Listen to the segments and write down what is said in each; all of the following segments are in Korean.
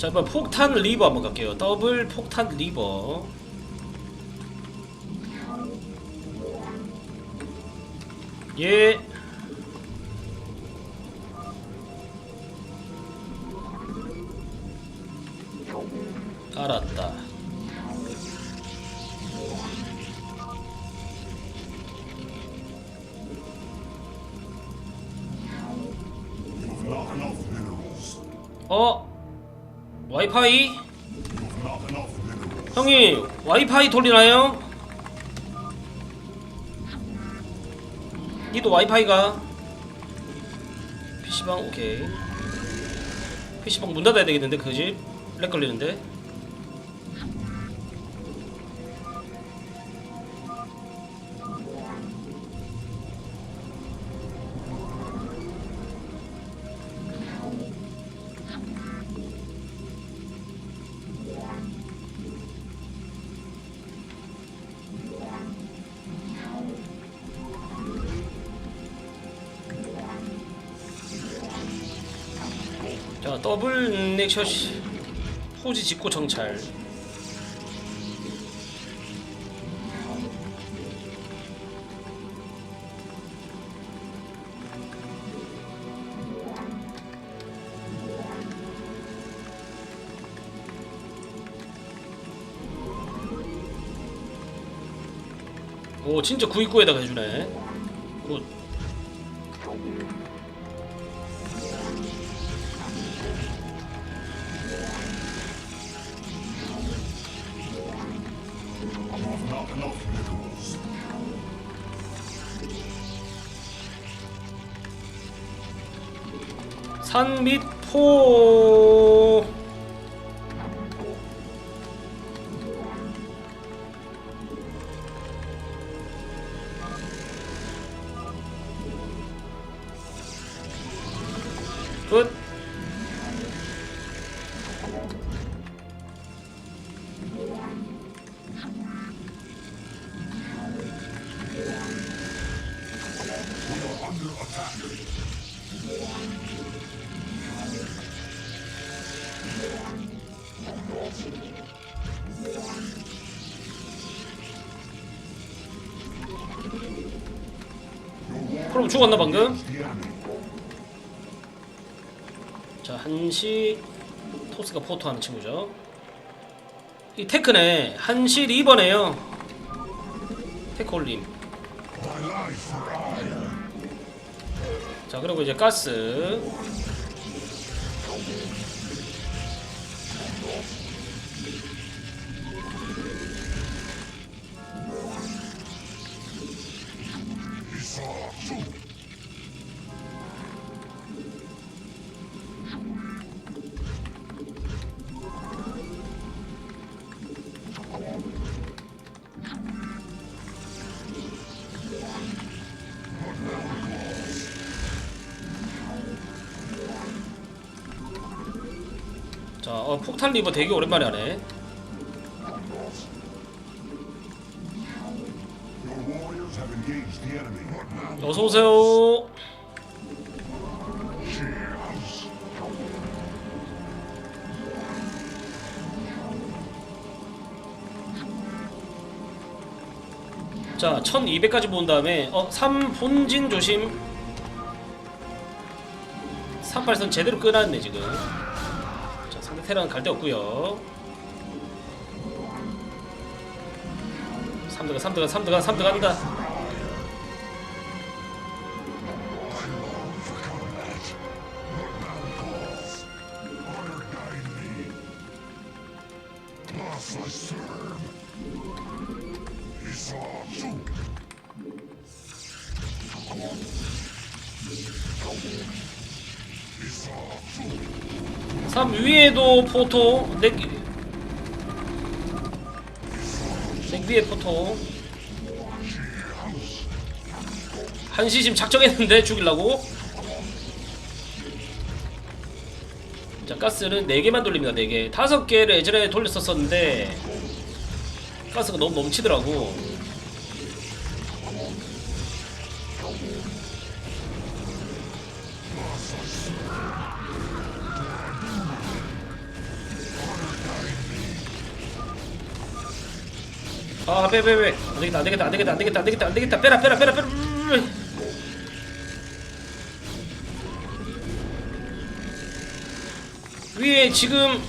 자 이번 폭탄 리버 한번 갈게요. 더블 폭탄 리버. 예. 알았다 와이파이? 형님 와이파이 돌리나요? 니도 와이파이가 PC방 오케이 PC방 문 닫아야 되겠는데 그집? 렉 걸리는데 더블 넥샷 포지 짓고 정찰. 오 진짜 929에다가 해주네. 굿 산및 포. 그럼 죽었나 방금? 자 한시 토스가 포토하는 친구죠. 이 테크네 한시 리버네요. 테크 올림. 자 그리고 이제 가스. 자 어, 폭탄 리버 되게 오랜만에 하네. 어서 오세요. 자 1200까지 모은 다음에 어 3 본진 조심. 38선 제대로 끊었네 지금. 자 상대 테란 갈 데 없고요. 3드가 3드가 3드가 3드 간다. 3 위에도 포토 넥, 넥 위에 포토. 한시 지금 작정했는데 죽이려고. 자 가스는 4개만 돌립니다 4개. 5개를 예전에 돌렸었었는데 가스가 너무 넘치더라고 아, 빼, 빼, 빼. 안 되겠다, 안 되겠다, 안 되겠다, 안 되겠다, 안 되겠다, 안 되겠다. 빼라, 빼라, 빼라, 빼라. 위에 지금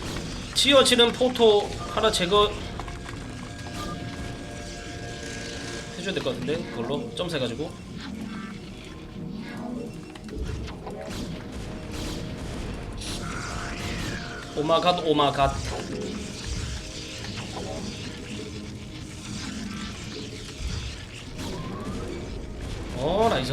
지어지는 포토 하나 제거 해줘야 될 것 같은데 그걸로 점수 해가지고 오마갓 오마갓 어 나이스.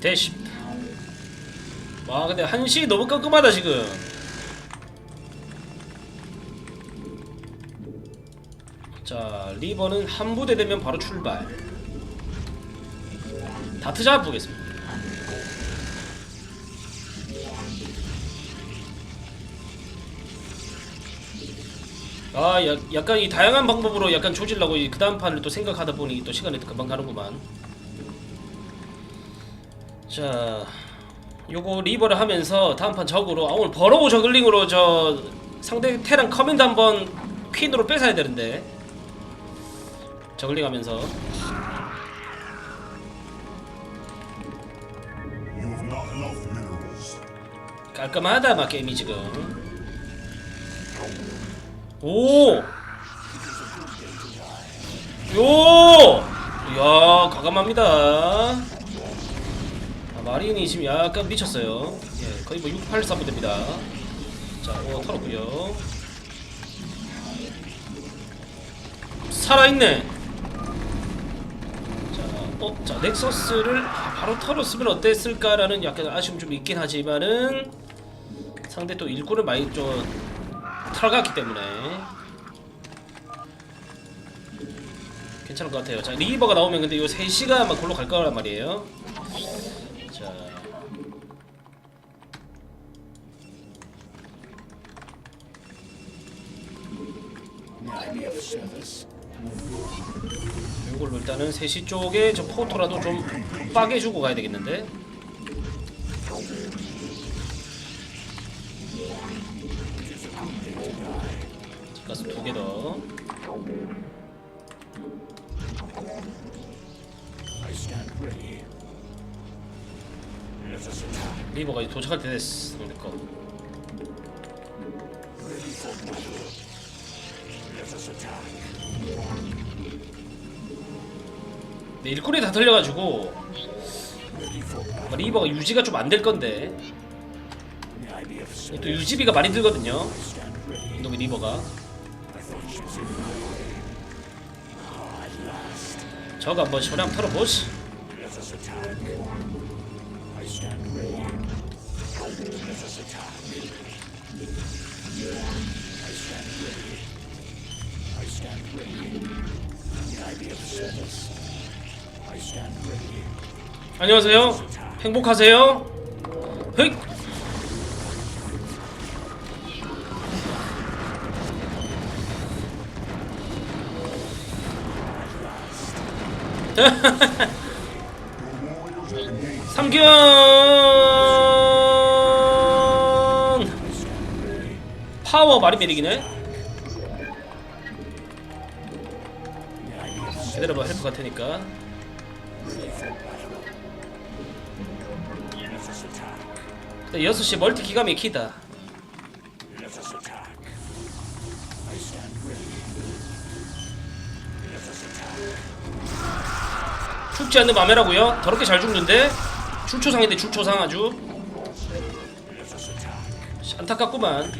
대십. 와 근데 한시 너무 깜깜하다 지금 자 리버는 한 부대 되면 바로 출발. 다트 잡아보겠습니다. 아 야, 약간 이 다양한 방법으로 약간 조질라고 이 그다음 판을 또 생각하다 보니 또 시간이 또 금방 가는구만. 자 요거 리버를 하면서 다음 판 적으로 아 오늘 버러우 저글링으로 저 상대 테랑 커맨드 한번 퀸으로 뺏어야 되는데 enough minerals. 깔끔하다 막 게임이 지금. 오! 요! 이야 과감합니다. 아, 마린이 지금 약간 미쳤어요. 예, 거의 뭐 683분 됩니다. 자, 오 털었고요. 살아있네. 자, 어, 자 넥서스를 바로 털었으면 어땠을까라는 약간 아쉬움 좀 있긴 하지만은 상대 또 일꾼을 많이 좀 털어갔기 때문에 괜찮을 것 같아요. 자 리버가 나오면 근데 요 3시가 아마 골로 갈 거란 말이에요. 자 이걸로 일단은 3시 쪽에 저 포토라도 좀 빠개주고 가야 되겠는데 가스 두개 더. 리버가 이제 도착할 때 됐어. 상대 거. 네, 일꾼이 다 털려가지고 아마 리버가 유지가 좀 안 될 건데. 또 유지비가 많이 들거든요. 이놈의 리버가. 저거 한번 시원히 한번 털어보 시 안녕하세요. 행복하세요? 흑! 삼견 파워 말이 메릭이네 기다려봐 헬프 같으니까 근데 6시 멀티 기가 막히다 죽지 않는 맘에라고요? 더럽게 잘 죽는데? 출초상인데 출초상 아주 안타깝구만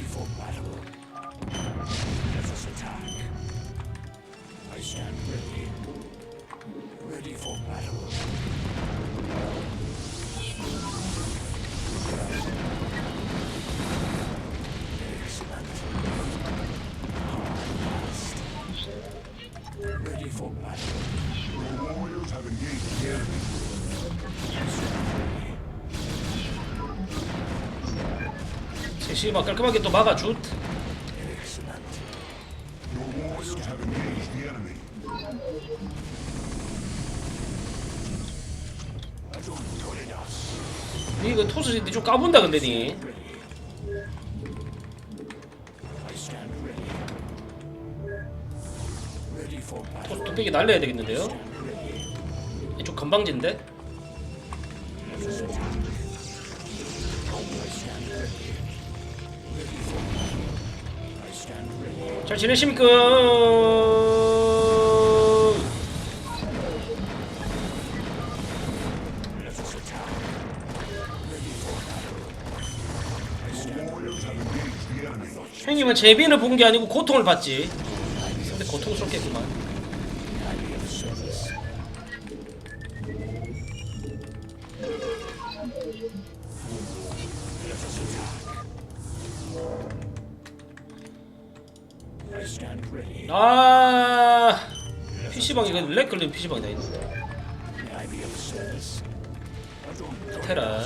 The warriors have engaged the enemy. 제시바 깔끔하게 또 막아준. Your warriors have engaged the enemy. 이거 토스 니좀 까본다 근데 니. 토스 뚝배기 날려야 되겠는데요? 이쪽 건방진데? 잘 지내십니까? 형님은 재빈을 본게 아니고 고통을 받지. 고통스럽겠구만. 아 PC방 이거 렉 걸린 PC방이 다 있는데 테란.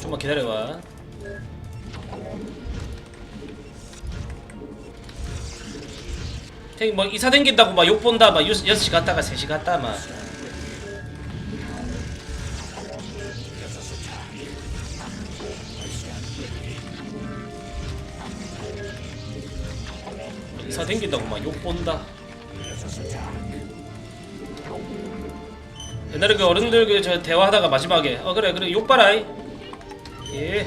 좀만 기다려봐 뭐 이사 댕긴다고 막 욕 본다 막 6시 갔다가 3시 갔다 막. 이사 댕긴다고 막 욕 본다. 옛날에 그 어른들 그 저 대화하다가 마지막에 어 그래 그래 욕 봐라이 예.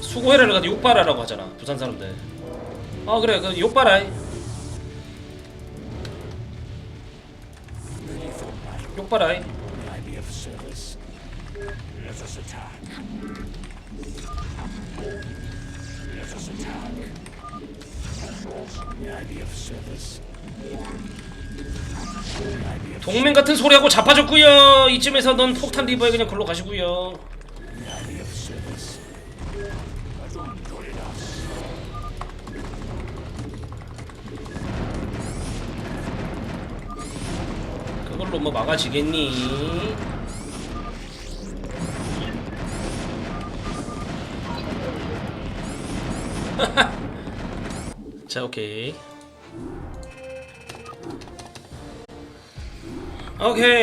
수고해라를 가지고 욕 봐라라고 하잖아 부산 사람들 어 그래. 그 욕 봐라이 욕 봐라이 동맹 같은 소리하고 자빠졌구요. 이쯤에서 넌 폭탄 리버에 그냥 걸로 가시구요 그걸로 뭐 막아지겠니? 자 오케이 오케이